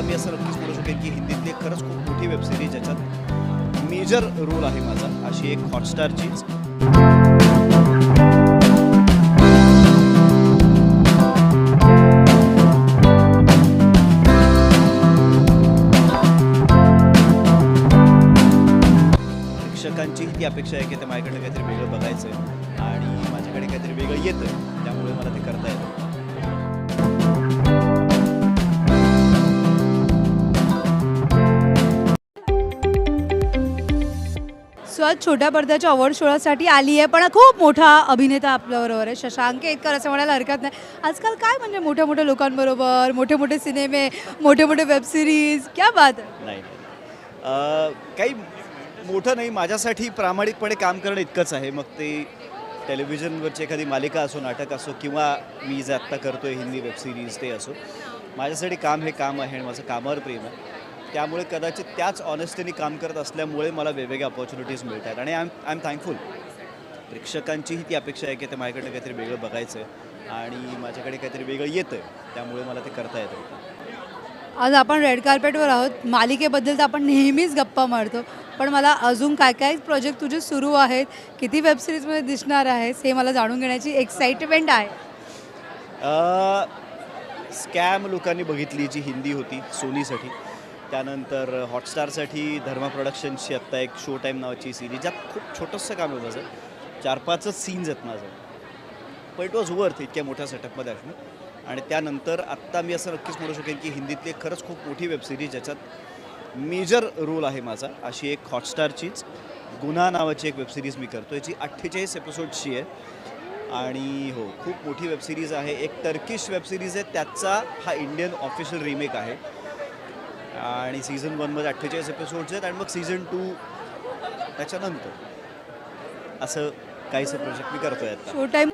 आता मी असं नक्कीच म्हणू शकेन की हिंदीतली खरंच खूप मोठी वेबसिरीज ज्याच्यात मेजर रोल आहे माझा अशी एक हॉटस्टारचीच प्रेक्षकांची ती अपेक्षा आहे की ते माझ्याकडे काहीतरी वेगळं बघायचं आहे आणि माझ्याकडे काहीतरी वेगळं येतं त्यामुळे मला ते करता येतं. सो आज छोट्या पडद्याच्या अवॉर्ड शोसाठी आली आहे. पण खूप मोठा अभिनेता आपल्याबरोबर आहे. शशांक केतकर असं म्हणायला हरकत नाही. आजकाल काय म्हणजे मोठ्या मोठ्या लोकांबरोबर मोठे मोठे सिनेमे मोठे मोठे वेब सिरीज क्या बात नाही काही मोठं नाही. माझ्यासाठी प्रामाणिकपणे काम करणं इतकंच आहे. मग ते टेलिव्हिजनवरची एखादी मालिका असो नाटक असो किंवा मी जे आत्ता करतो आहे हिंदी वेबसिरीज ते असो माझ्यासाठी काम हे काम आहे आणि माझं कामावर प्रेम आहे. त्यामुळे कदाचित त्याच ऑनेस्टीने काम करत असल्यामुळे मला वेगवेगळ्या ऑपॉर्च्युनिटीज मिळत आहेत आणि I am I am thankful प्रेक्षकांचीही ती अपेक्षा आहे की ते माझ्याकडनं काहीतरी वेगळं बघायचं आहे आणि माझ्याकडे काहीतरी वेगळं येतं त्यामुळे मला ते करता येतं आज आपण रेड कार्पेटवर आहोत. मालिकेबद्दल तर आपण नेहमीच गप्पा मारतो. पण मला अजून काय काय प्रोजेक्ट तुझे सुरू आहेत? किती वेब सिरीजमध्ये दिसणार आहेस? हे मला जाणून घेण्याची एक्साइटमेंट आहे. स्कॅम लोकांनी बघितली जी हिंदी होती सोनीसाठी. त्यानंतर हॉटस्टारसाठी धर्मा प्रोडक्शनची आत्ता एक शो टाईम नावाची सिरीज ज्यात खूप छोटंसं काम आहे माझं. चार पाचच सीन्स आहेत माझं. पण इट वॉज वर्थ इतक्या मोठ्या सेटअपमध्ये असणं. आणि त्यानंतर आत्ता मी असं नक्कीच म्हणू शकेन की हिंदीतली एक खरंच खूप मोठी वेबसिरीज ज्याच्यात मेजर रोल आहे माझा अशी एक हॉटस्टारचीच गुन्हा नावाची एक वेबसिरीज मी करतो याची अठ्ठेचाळीस एपिसोडची आहे. आणि हो खूप मोठी वेबसिरीज आहे. एक टर्किश वेबसिरीज आहे. त्याचा हा इंडियन ऑफिशियल रिमेक आहे. आणि सीझन वनमध्ये अठ्ठेचाळीस एपिसोड्स आहेत आणि मग सीझन टू त्याच्यानंतर. असं काहीसं प्रोजेक्ट मी करतोय आता. Show time